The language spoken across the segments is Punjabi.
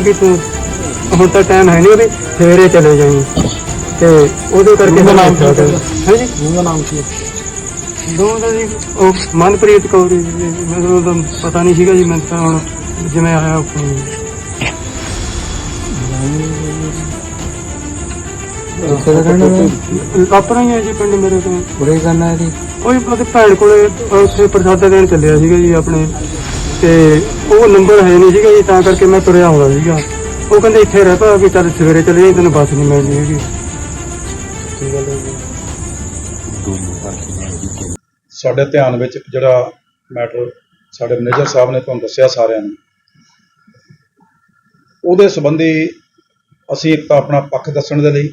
ਕਹਿੰਦੇ ਵੀ ਤੂੰ ਹੁਣ ਤਾਂ ਟਾਈਮ ਹੈ ਨਹੀਂ ਵੀ ਸਵੇਰੇ ਚਲੇ ਜਾਈਂ। ਤੇ ਉਹਦੇ ਕਰਕੇ ਉਹਦਾ ਨਾਮ ਕੀ ਹੈ? ਹੈ ਜੀ ਉਹਦਾ ਨਾਮ ਕੀ ਹੈ। ਦੋ ਦਾ ਜੀ ਉਹ ਮਨਪ੍ਰੀਤ ਕੌਰ ਜੀ, ਮੈਨੂੰ ਤਾਂ ਪਤਾ ਨਹੀਂ ਸੀਗਾ ਜੀ ਮੈਂ ਤਾਂ ਹੁਣ ਜਿਵੇਂ ਆਇਆ ਜੀ। ਕਿੱਥੇ ਦਾ ਰਹਿਣ ਵਾਲਾ ਆਪਣਾ ਹੀ ਹੈ ਜੀ ਪਿੰਡ ਮੇਰੇ ਤੋਂ ਬੁਰੇ ਕਰਨਾ ਉਹ ਜੀ। ਉਹਦੇ ਭੈਣ ਕੋਲੇ ਉੱਥੇ ਪ੍ਰਸਾਦਾ ਦੇਣ ਚੱਲਿਆ ਸੀਗਾ ਜੀ ਆਪਣੇ। ਤੇ ਉਹ ਨੰਬਰ ਹੈ ਨਹੀਂ ਸੀਗਾ ਜੀ, ਤਾਂ ਕਰਕੇ ਮੈਂ ਤੁਰਿਆ ਆਉਂਦਾ ਸੀਗਾ। ਉਹ ਕਹਿੰਦੇ ਇੱਥੇ ਰਹਿ ਪਾ ਵੀ ਚੱਲ ਸਵੇਰੇ ਚਲੇ ਜਾਈਂ ਤੈਨੂੰ ਬੱਸ ਨਹੀਂ ਮਿਲਦੀ ਹੈਗੀ। ਕੀ ਗੱਲ ਹੈ ਸਾਡੇ ਧਿਆਨ ਵਿੱਚ ਜਿਹੜਾ ਮੈਟਰ ਸਾਡੇ ਮੈਨੇਜਰ ਸਾਹਿਬ ਨੇ ਤੁਹਾਨੂੰ ਦੱਸਿਆ ਸਾਰਿਆਂ ਨੂੰ, ਉਹਦੇ ਸੰਬੰਧੀ ਅਸੀਂ ਇੱਕ ਤਾਂ ਆਪਣਾ ਪੱਖ ਦੱਸਣ ਦੇ ਲਈ,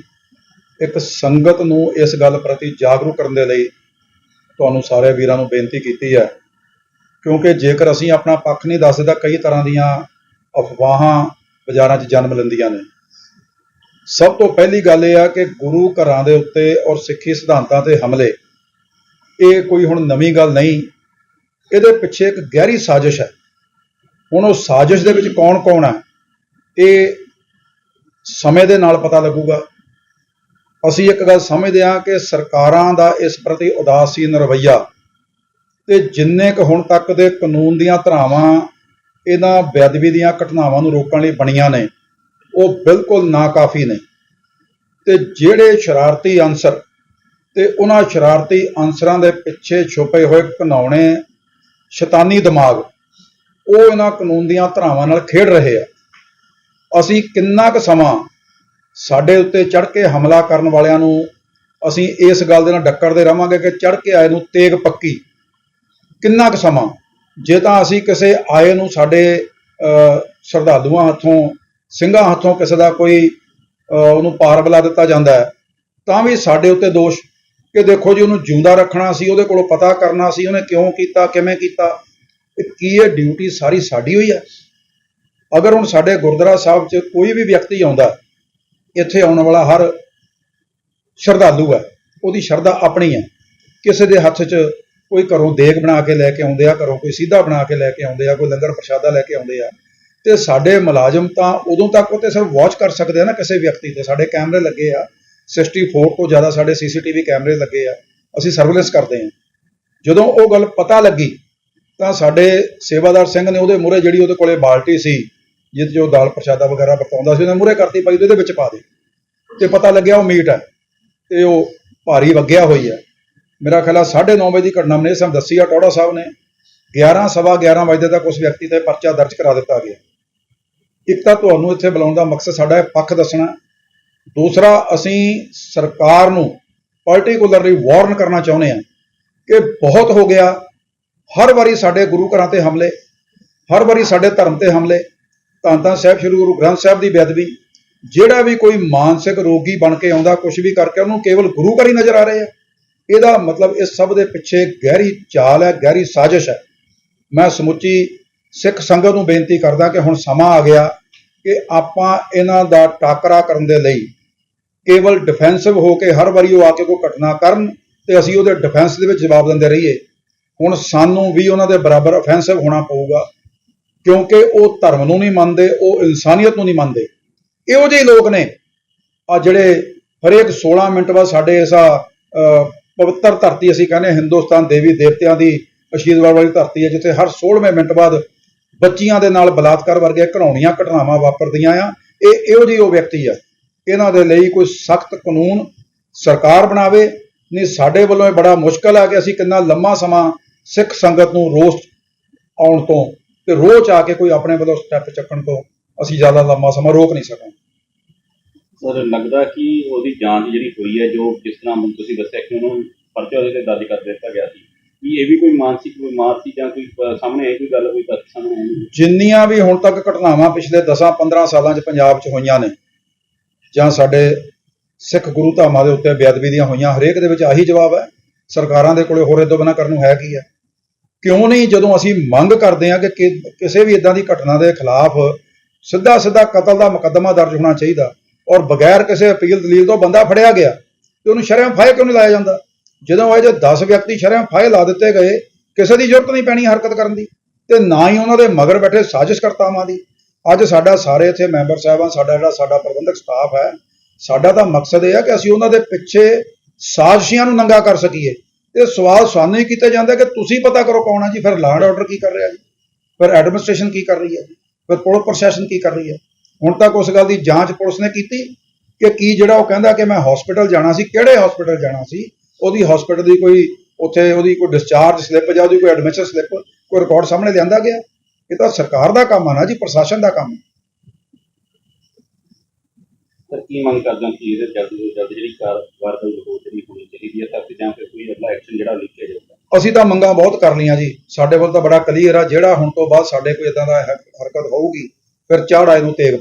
ਇੱਕ ਸੰਗਤ ਨੂੰ ਇਸ ਗੱਲ ਪ੍ਰਤੀ ਜਾਗਰੂਕ ਕਰਨ ਦੇ ਲਈ ਤੁਹਾਨੂੰ ਸਾਰੇ ਵੀਰਾਂ ਨੂੰ ਬੇਨਤੀ ਕੀਤੀ ਹੈ। ਕਿਉਂਕਿ ਜੇਕਰ ਅਸੀਂ ਆਪਣਾ ਪੱਖ ਨਹੀਂ ਦੱਸਦੇ ਤਾਂ ਕਈ ਤਰ੍ਹਾਂ ਦੀਆਂ ਅਫਵਾਹਾਂ ਬਾਜ਼ਾਰਾਂ 'ਚ ਜਨਮ ਲੈਂਦੀਆਂ ਨੇ। ਸਭ ਤੋਂ ਪਹਿਲੀ ਗੱਲ ਇਹ ਆ ਕਿ ਗੁਰੂ ਘਰਾਂ ਦੇ ਉੱਤੇ ਔਰ ਸਿੱਖੀ ਸਿਧਾਂਤਾਂ ਤੇ ਹਮਲੇ, ਇਹ ਕੋਈ ਹੁਣ ਨਵੀਂ ਗੱਲ ਨਹੀਂ। ਇਹਦੇ ਪਿੱਛੇ ਇੱਕ ਗਹਿਰੀ ਸਾਜ਼ਿਸ਼ ਹੈ। ਹੁਣ ਉਹ ਸਾਜ਼ਿਸ਼ ਦੇ ਵਿੱਚ ਕੌਣ ਕੌਣ ਹੈ ਇਹ ਸਮੇਂ ਦੇ ਨਾਲ ਪਤਾ ਲੱਗੂਗਾ। ਅਸੀਂ ਇੱਕ ਗੱਲ ਸਮਝਦੇ ਹਾਂ ਕਿ ਸਰਕਾਰਾਂ ਦਾ ਇਸ ਪ੍ਰਤੀ ਉਦਾਸੀਨ ਰਵੱਈਆ ਤੇ ਜਿੰਨੇ ਕੁ ਹੁਣ ਤੱਕ ਦੇ ਕਾਨੂੰਨ ਦੀਆਂ ਧਾਰਾਵਾਂ, ਇਹਨਾਂ ਬੇਅਦਬੀ ਦੀਆਂ ਘਟਨਾਵਾਂ ਨੂੰ ਰੋਕਣ ਲਈ ਬਣੀਆਂ ਨੇ, ਉਹ ਬਿਲਕੁਲ ਨਾਕਾਫੀ ਨੇ। ਤੇ ਜਿਹੜੇ ਸ਼ਰਾਰਤੀ ਅਨਸਰ ਤੇ ਉਹਨਾਂ ਸ਼ਰਾਰਤੀ ਅਨਸਰਾਂ ਦੇ ਪਿੱਛੇ ਛੁਪੇ ਹੋਏ ਘਨਾਉਣੇ ਸ਼ੈਤਾਨੀ ਦਿਮਾਗ, ਉਹ ਇਹਨਾਂ ਕਾਨੂੰਨ ਦੀਆਂ ਧਾਰਾਵਾਂ ਨਾਲ ਖੇਡ ਰਹੇ ਆ। ਅਸੀਂ ਕਿੰਨਾ ਕੁ ਸਮਾਂ ਸਾਡੇ ਉੱਤੇ ਚੜ ਕੇ ਹਮਲਾ ਕਰਨ ਵਾਲਿਆਂ ਨੂੰ ਅਸੀਂ ਇਸ ਗੱਲ ਦੇ ਨਾਲ ਡੱਕਰਦੇ ਰਵਾਂਗੇ ਕਿ ਚੜ ਕੇ ਆਏ ਨੂੰ ਤੇਗ ਪੱਕੀ। ਕਿੰਨਾ ਕੁ ਸਮਾਂ? ਜੇ ਤਾਂ ਅਸੀਂ ਕਿਸੇ ਆਏ ਨੂੰ ਸਾਡੇ ਸ਼ਰਧਾਲੂਆਂ ਹੱਥੋਂ, ਸਿੰਘਾਂ ਹੱਥੋਂ ਕਿਸੇ ਦਾ ਕੋਈ ਉਹਨੂੰ ਪਾਰ ਬੁਲਾ ਦਿੱਤਾ ਜਾਂਦਾ ਹੈ, ਤਾਂ ਵੀ ਸਾਡੇ ਉੱਤੇ ਦੋਸ਼ ਕਿ ਦੇਖੋ ਜੀ ਉਹਨੂੰ ਜਿਉਂਦਾ ਰੱਖਣਾ ਸੀ, ਉਹਦੇ ਕੋਲੋਂ ਪਤਾ ਕਰਨਾ ਸੀ, ਉਹਨੇ ਕਿਉਂ ਕੀਤਾ, ਕਿਵੇਂ ਕੀਤਾ ਇਹ ਕੀ ਇਹ ਡਿਊਟੀ ਸਾਰੀ ਸਾਡੀ ਹੋਈ ਹੈ? ਅਗਰ ਹੁਣ ਸਾਡੇ ਗੁਰਦੁਆਰਾ ਸਾਹਿਬ 'ਚ ਕੋਈ ਵੀ ਵਿਅਕਤੀ ਆਉਂਦਾ, ਇੱਥੇ ਆਉਣ ਵਾਲਾ ਹਰ ਸ਼ਰਧਾਲੂ ਹੈ, ਉਹਦੀ ਸ਼ਰਧਾ ਆਪਣੀ ਹੈ, ਕਿਸੇ ਦੇ ਹੱਥ 'ਚ ਕੋਈ ਘਰੋਂ ਦੇਗ ਬਣਾ ਕੇ ਲੈ ਕੇ ਆਉਂਦੇ ਆ, ਘਰੋਂ ਕੋਈ ਸਿੱਧਾ ਬਣਾ ਕੇ ਲੈ ਕੇ ਆਉਂਦੇ ਆ, ਕੋਈ ਲੰਗਰ ਪ੍ਰਸ਼ਾਦਾ ਲੈ ਕੇ ਆਉਂਦੇ ਆ। ਤੇ ਸਾਡੇ ਮੁਲਾਜ਼ਮ ਤਾਂ ਉਦੋਂ ਤੱਕ ਉਹ ਤੇ ਸਿਰਫ ਵਾਚ ਕਰ ਸਕਦੇ ਆ ਨਾ ਕਿਸੇ ਵਿਅਕਤੀ ਤੇ। ਸਾਡੇ ਕੈਮਰੇ ਲੱਗੇ ਆ 64 ਤੋਂ ਜ਼ਿਆਦਾ ਸਾਡੇ ਸੀਸੀਟੀਵੀ ਕੈਮਰੇ ਲੱਗੇ ਆ। ਅਸੀਂ ਸਰਵੇਲੈਂਸ ਕਰਦੇ ਹਾਂ ਜਦੋਂ ਉਹ ਗੱਲ ਪਤਾ ਲੱਗੀ, ਤਾਂ ਸਾਡੇ ਸੇਵਾਦਾਰ ਸਿੰਘ ਨੇ ਉਹਦੇ ਮੂਹਰੇ ਜਿਹੜੀ ਉਹਦੇ ਕੋਲੇ ਬਾਲਟੀ ਸੀ ਜਿਸ ਜੋ ਦਾਲ ਪ੍ਰਸ਼ਾਦਾ ਵਗੈਰਾ ਵਰਤਾਉਂਦਾ ਸੀ, ਉਹਨੇ ਮੂਹਰੇ ਕਰਤੀ ਪਾਈ ਉਹਦੇ ਵਿੱਚ ਪਾ ਦੇ। ਤੇ ਪਤਾ ਲੱਗਿਆ ਉਹ ਮੀਟ ਹੈ ਤੇ ਉਹ ਭਾਰੀ ਵਗਿਆ ਹੋਈ ਹੈ ਮੇਰਾ ਖਿਆਲ ਆ 9:30 ਵਜੇ ਦੀ ਘਟਨਾ ਮਨੇ ਸਾਨੂੰ ਦੱਸੀ ਆ ਟੋੜਾ ਸਾਹਿਬ ਨੇ। 11 ਸਵਾ 11 ਵਜੇ ਤੱਕ ਉਸ ਵਿਅਕਤੀ ਤੇ ਪਰਚਾ ਦਰਜ ਕਰਾ ਦਿੱਤਾ ਗਿਆ। ਇੱਕ ਤਾਂ ਤੁਹਾਨੂੰ ਇੱਥੇ ਬੁਲਾਉਣ ਦਾ ਮਕਸਦ ਸਾਡਾ ਹੈ ਪੱਖ ਦੱਸਣਾ। ਦੂਸਰਾ, ਅਸੀਂ ਸਰਕਾਰ ਨੂੰ ਪਾਰਟਿਕੂਲਰਲੀ ਵਾਰਨ ਕਰਨਾ ਚਾਹੁੰਦੇ ਹਾਂ ਕਿ ਬਹੁਤ ਹੋ ਗਿਆ। ਹਰ ਵਾਰੀ ਸਾਡੇ ਗੁਰੂ ਘਰਾਂ ਤੇ ਹਮਲੇ, ਹਰ ਵਾਰੀ ਸਾਡੇ ਧਰਮ ਤੇ ਹਮਲੇ ਧੰਨ ਧੰਨ ਸਾਹਿਬ ਸ੍ਰੀ ਗੁਰੂ ਗ੍ਰੰਥ ਸਾਹਿਬ ਦੀ ਬੇਅਦਬੀ, ਜਿਹੜਾ ਵੀ ਕੋਈ ਮਾਨਸਿਕ ਰੋਗੀ ਬਣ ਕੇ ਆਉਂਦਾ ਕੁਝ ਵੀ ਕਰਕੇ ਉਹਨੂੰ ਕੇਵਲ ਗੁਰੂ ਘਰ ਹੀ ਨਜ਼ਰ ਆ ਰਹੇ ਆ। ਇਹਦਾ ਮਤਲਬ ਇਸ ਸਭ ਦੇ ਪਿੱਛੇ ਗਹਿਰੀ ਚਾਲ ਹੈ, ਗਹਿਰੀ ਸਾਜ਼ਿਸ਼ ਹੈ। ਮੈਂ ਸਮੁੱਚੀ ਸਿੱਖ ਸੰਗਤ ਨੂੰ ਬੇਨਤੀ ਕਰਦਾ ਕਿ ਹੁਣ ਸਮਾਂ ਆ ਗਿਆ ਕਿ ਆਪਾਂ ਇਹਨਾਂ ਦਾ ਟਾਕਰਾ ਕਰਨ ਦੇ ਲਈ ਕੇਵਲ ਡਿਫੈਂਸਿਵ ਹੋ ਕੇ ਹਰ ਵਾਰੀ ਉਹ ਆ ਕੇ ਕੋਈ ਘਟਨਾ ਕਰਨ ਤੇ ਅਸੀਂ ਉਹਦੇ ਡਿਫੈਂਸ ਦੇ ਵਿੱਚ ਜਵਾਬ ਦਿੰਦੇ ਰਹੀਏ। ਹੁਣ ਸਾਨੂੰ ਵੀ ਉਹਨਾਂ ਦੇ ਬਰਾਬਰ ਅਫੈਂਸਿਵ ਹੋਣਾ ਪਊਗਾ, ਕਿਉਂਕਿ ਉਹ ਧਰਮ ਨੂੰ ਨਹੀਂ ਮੰਨਦੇ, ਉਹ ਇਨਸਾਨੀਅਤ ਨੂੰ ਨਹੀਂ ਮੰਨਦੇ। ਇਹੋ ਜਿਹੇ ਲੋਕ ਨੇ। ਆ ਜਿਹੜੇ ਹਰੇਕ 16 ਮਿੰਟ ਬਾਅਦ ਸਾਡੇ ਇਸ ਪਵਿੱਤਰ ਧਰਤੀ ਅਸੀਂ ਕਹਿੰਦੇ ਹਾਂ, ਹਿੰਦੁਸਤਾਨ ਦੇਵੀ ਦੇਵਤਿਆਂ ਦੀ ਅਸ਼ੀਰਵਾਦ ਵਾਲੀ ਧਰਤੀ ਹੈ ਜਿੱਥੇ ਹਰ 16ਵੇਂ ਮਿੰਟ ਬਾਅਦ ਬੱਚੀਆਂ ਦੇ ਨਾਲ ਬਲਾਤਕਾਰ ਵਰਗੀਆਂ ਘਰਾਉਣੀਆਂ ਘਟਨਾਵਾਂ ਵਾਪਰਦੀਆਂ ਆ। ਇਹ ਇਹੋ ਜਿਹੀ ਉਹ ਵਿਅਕਤੀ ਆ। ਇਹਨਾਂ ਦੇ ਲਈ ਕੋਈ ਸਖਤ ਕਾਨੂੰਨ ਸਰਕਾਰ ਬਣਾਵੇ। ਨਹੀਂ ਸਾਡੇ ਵੱਲੋਂ ਇਹ ਬੜਾ ਮੁਸ਼ਕਲ ਆ ਕਿ ਅਸੀਂ ਕਿੰਨਾ ਲੰਮਾ ਸਮਾਂ ਸਿੱਖ ਸੰਗਤ ਨੂੰ ਰੋਸ ਆਉਣ ਤੋਂ ਤੇ ਰੋਜ਼ ਆ ਕੇ ਕੋਈ ਆਪਣੇ ਵੱਲੋਂ ਸਟੈਪ ਚੱਕਣ ਤੋਂ ਅਸੀਂ ਜ਼ਿਆਦਾ ਲੰਮਾ ਸਮਾਂ ਰੋਕ ਨਹੀਂ ਸਕਾਂਗੇ। ਸਰ ਲੱਗਦਾ ਕਿ ਉਹਦੀ ਜਾਂਚ ਜਿਹੜੀ ਹੋਈ ਹੈ ਜੋ ਜਿਸ ਤਰ੍ਹਾਂ ਹੁਣ ਤੁਸੀਂ ਦੱਸਿਆ ਕਿ ਉਹਨੂੰ ਪਰਚਾ ਉਹਦੇ ਤੇ ਦਰਜ ਕਰ ਦਿੱਤਾ ਗਿਆ ਸੀ ਕੀ ਇਹ ਵੀ ਕੋਈ ਮਾਨਸਿਕ ਬਿਮਾਰ ਸੀ ਜਾਂ ਕੋਈ ਅਹ, ਸਾਹਮਣੇ ਆਈ ਕੋਈ ਗੱਲ ਕੋਈ ਤੱਥ ਸਾਹਮਣੇ ਆਈ ਨਹੀਂ? ਜਿੰਨੀਆਂ ਵੀ ਹੁਣ ਤੱਕ ਘਟਨਾਵਾਂ ਪਿਛਲੇ 10-15 ਸਾਲਾਂ 'ਚ ਪੰਜਾਬ 'ਚ ਹੋਈਆਂ ਨੇ ਜਾਂ ਸਾਡੇ ਸਿੱਖ ਗੁਰੂ ਧਾਮਾਂ ਦੇ ਉੱਤੇ ਬੇਅਦਬੀ ਦੀਆਂ ਹੋਈਆਂ ਹਰੇਕ ਦੇ ਵਿੱਚ ਆਹੀ ਜਵਾਬ ਹੈ ਸਰਕਾਰਾਂ ਦੇ ਕੋਲੇ ਹੋਰ ਇਹ ਤੋਂ ਬਿਨਾਂ ਕਰਨ ਨੂੰ ਹੈ ਕੀ ਹੈ ਕਿਉਂ ਨਹੀਂ ਜਦੋਂ ਅਸੀਂ ਮੰਗ ਕਰਦੇ ਹਾਂ ਕਿ ਕਿ- ਕਿਸੇ ਵੀ ਇਦਾਂ ਦੀ ਘਟਨਾ ਦੇ ਖਿਲਾਫ ਸਿੱਧਾ ਸਿੱਧਾ ਕਤਲ ਦਾ ਮੁਕੱਦਮਾ ਦਰਜ ਹੋਣਾ ਚਾਹੀਦਾ ਔਰ ਬਗੈਰ ਕਿਸੇ ਅਪੀਲ ਦਲੀਲ ਤੋਂ ਬੰਦਾ ਫੜਿਆ ਗਿਆ ਤੇ ਉਹਨੂੰ ਸ਼ਰਮ ਫਾਇ ਕਿਉਂ ਨਹੀਂ ਲਾਇਆ ਜਾਂਦਾ? ਜਦੋਂ ਇਹ ਜੇ 10 ਵਿਅਕਤੀ ਸ਼ਰਮ ਫਾਇ ਲਾ ਦਿੱਤੇ ਗਏ, ਕਿਸੇ ਦੀ ਜ਼ਰੂਰਤ ਨਹੀਂ ਪੈਣੀ ਹਰਕਤ ਕਰਨ ਦੀ ਤੇ ਨਾ ਹੀ ਉਹਨਾਂ ਦੇ ਮਗਰ ਬੈਠੇ ਸਾਜਿਸ਼ਕਰਤਾਵਾਂ ਦੀ। ਅੱਜ ਸਾਡਾ ਸਾਰੇ ਇੱਥੇ ਮੈਂਬਰ ਸਾਹਿਬਾਨ ਸਾਡਾ ਜਿਹੜਾ ਸਾਡਾ ਪ੍ਰਬੰਧਕ ਸਟਾਫ ਹੈ, ਸਾਡਾ ਤਾਂ ਮਕਸਦ ਇਹ ਹੈ ਕਿ ਅਸੀਂ ਉਹਨਾਂ ਦੇ ਪਿੱਛੇ ਸਾਜ਼ਿਸ਼ੀਆਂ ਨੂੰ ਨੰਗਾ ਕਰ ਸਕੀਏ। ਤੇ ਸਵਾਲ ਸਾਨੂੰ ਹੀ ਕੀਤਾ ਜਾਂਦਾ ਕਿ ਤੁਸੀਂ ਪਤਾ ਕਰੋ ਕੌਣ ਹੈ ਜੀ, ਫਿਰ ਲਾਅ ਆਰਡਰ ਕੀ ਕਰ ਰਿਹਾ ਜੀ? ਫਿਰ ਐਡਮਿਨਿਸਟ੍ਰੇਸ਼ਨ ਕੀ ਕਰ ਰਹੀ ਹੈ? ਜੀ ਫਿਰ ਪੁਲਿਸ ਪ੍ਰਸ਼ਾਸਨ ਕੀ ਕਰ ਰਹੀ ਹੈ? ਹੁਣ ਤੱਕ ਉਸ ਗੱਲ ਦੀ ਜਾਂਚ ਪੁਲਿਸ ਨੇ ਕੀਤੀ ਕਿ ਕੀ ਜਿਹੜਾ ਉਹ ਕਹਿੰਦਾ ਕਿ ਮੈਂ ਹਸਪੀਟਲ ਜਾਣਾ ਸੀ ਕਿਹੜੇ ਹਸਪੀਟਲ ਜਾਣਾ ਸੀ ਉਹਦੀ ਹਸਪੀਟਲ ਦੀ ਕੋਈ ਉੱਥੇ ਉਹਦੀ ਕੋਈ ਡਿਸਚਾਰਜ ਸਲਿੱਪ ਜਾਂ ਉਹਦੀ ਕੋਈ ਐਡਮਿਸ਼ਨ ਸਲਿੱਪ ਕੋਈ ਰਿਕਾਰਡ ਸਾਹਮਣੇ ਲਿਆਂਦਾ ਗਿਆ। ਇਹ ਤਾਂ ਸਰਕਾਰ ਦਾ ਕੰਮ ਆ ਨਾ ਜੀ ਪ੍ਰਸ਼ਾਸਨ ਦਾ ਕੰਮ। ਸਰ ਕੀ ਮੰਗ ਕਰਦੇ ਹੋ ਕਿ ਇਹਦੇ ਜਲਦ ਤੋਂ ਜਲਦ ਜਿਹੜੀ ਕਾਰਵਾਈ ਰਿਪੋਰਟ ਜਿਹੜੀ ਹੋਣੀ ਚਾਹੀਦੀ ਹੈ ਤਾਂ ਕਿ ਜਾਂ ਫਿਰ ਕੋਈ ਅਗਲਾ ਐਕਸ਼ਨ ਜਿਹੜਾ ਲਿਖਿਆ ਜਾਊਗਾ? ਅਸੀਂ ਤਾਂ ਮੰਗਾਂ ਬਹੁਤ ਕਰ ਲਈਆਂ ਜੀ। ਸਾਡੇ ਵੱਲ ਤਾਂ ਬੜਾ ਕਲੀਅਰ ਆ ਜਿਹੜਾ ਹੁਣ ਤੋਂ ਬਾਅਦ ਸਾਡੇ ਕੋਈ ਇਦਾਂ ਦਾ ਹਰ- ਹਰਕਤ ਹੋਊਗੀ ਫਿਰ ਚਾੜਾਏ ਨੂੰ ਤੇਗ